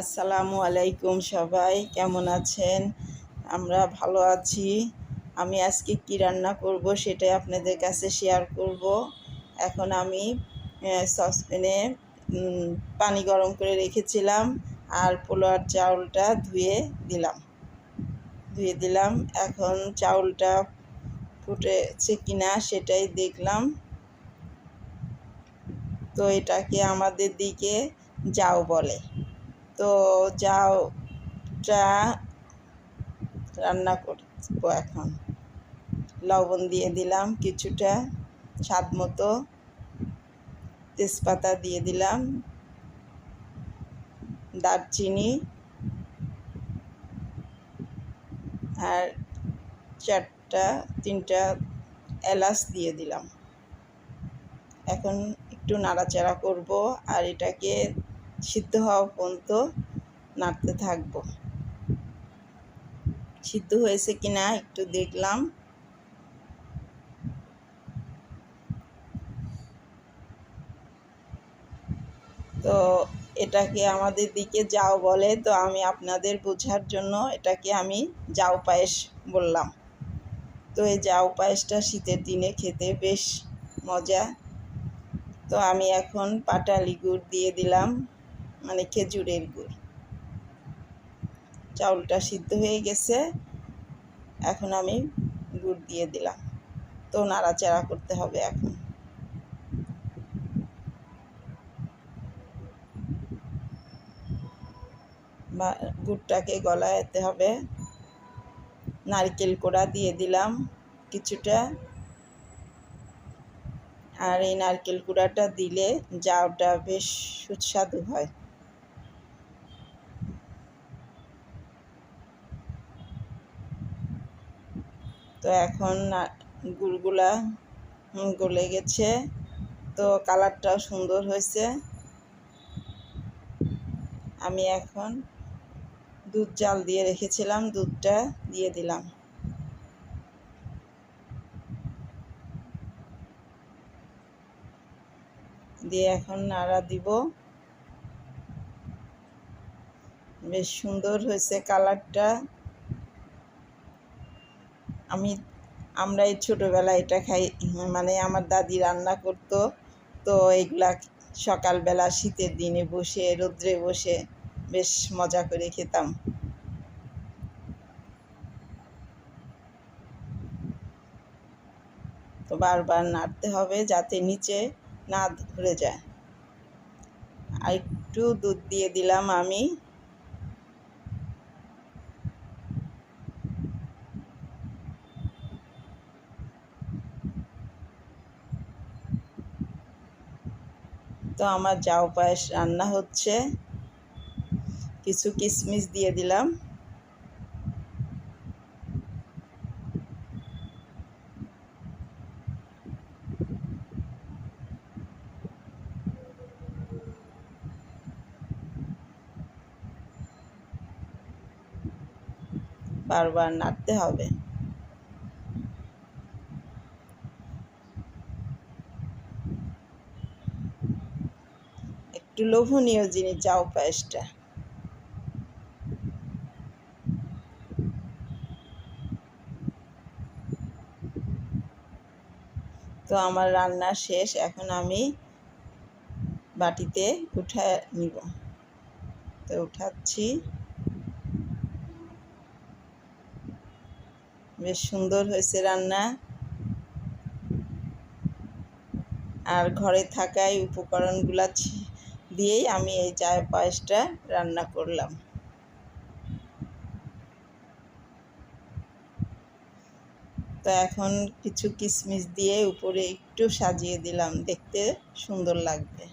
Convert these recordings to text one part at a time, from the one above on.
আসসালামু আলাইকুম সবাই, কেমন আছেন? আমরা ভালো আছি। আমি আজকে কি রান্না করব সেটাই আপনাদের কাছে শেয়ার করব। এখন আমি সসপ্যানে পানি গরম করে রেখেছিলাম আর পোলোয়ার চাউলটা ধুয়ে দিলাম। ধুয়ে দিলাম। এখন চাউলটা ফুটেছে কিনা সেটাই দেখলাম। তো এটাকে আমাদের দিকে যাও বলে। তো যাওটা রান্না করব এখন। লবণ দিয়ে দিলাম কিছুটা, স্বাদ মতো তেজপাতা দিয়ে দিলাম, দারচিনি আর চারটা, তিনটা এলাচ দিয়ে দিলাম। এখন একটু নাড়াচাড়া করব আর এটাকে সিদ্ধ হওয়া পর্যন্ত নাড়তে থাকব। সিদ্ধ হয়েছে কিনা একটু দেখলাম। তো এটাকে আমাদের দিকে যাও বলে, তো আমি আপনাদের বোঝার জন্য এটাকে আমি যাও পায়েস বললাম। তো এই যাও পায়েসটা শীতের দিনে খেতে বেশ মজা। তো আমি এখন পাটালি গুড় দিয়ে দিলাম। মানে খেজুরের গুড়। চাউলটা সিদ্ধ হয়ে গেছে। এখন আমি গুড় দিয়ে দিলাম। তো নাড়াচাড়া করতে হবে এখন। গুড়টাকে গলাতে হবে। নারকেল কোড়া দিয়ে দিলাম কিছুটা। আর এই নারকেল কুড়াটা দিলে জাউটা বেশ সুস্বাদু হয়। তো এখন গুড়গুলা গলে গেছে। তো কালারটাও সুন্দর হয়েছে। আমি এখন দুধ জাল দিয়ে রেখেছিলাম, দুধটা দিয়ে দিলাম। দিয়ে এখন নাড়া দিব। বেশ সুন্দর হয়েছে কালারটা। আমি আমরা এই ছোটোবেলায় এটা খাই। মানে আমার দাদি রান্না করতো। তো এগুলা সকালবেলা শীতের দিনে বসে, রোদ্রে বসে বেশ মজা করে খেতাম। তো বারবার নাড়তে হবে যাতে নিচে না ধরে যায়। আর একটু দুধ দিয়ে দিলাম আমি। তো আমার যাও পায়েস রান্না হচ্ছে কিছু কিশমিশ দিয়ে দিলাম। বারবার নাড়তে হবে। একটু লোভনীয় জিনিস যাও পায়েসটা তো আমার রান্না শেষ, এখন আমি বাটিতে উঠা নিব। তো উঠাচ্ছি। বেশ সুন্দর হয়েছে রান্না। আর ঘরে থাকায় উপকরণগুলা দিয়েই আমি এই চায় পায়েসটা রান্না করলাম। তো এখন কিছু কিশমিশ দিয়ে উপরে একটু সাজিয়ে দিলাম, দেখতে সুন্দর লাগবে।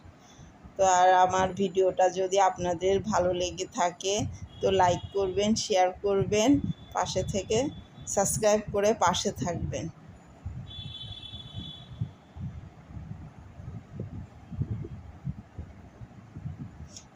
তো আর আমার ভিডিওটা যদি আপনাদের ভালো লেগে থাকে, তো লাইক করবেন শেয়ার করবেন, পাশে থেকে সাবস্ক্রাইব করে পাশে থাকবেন।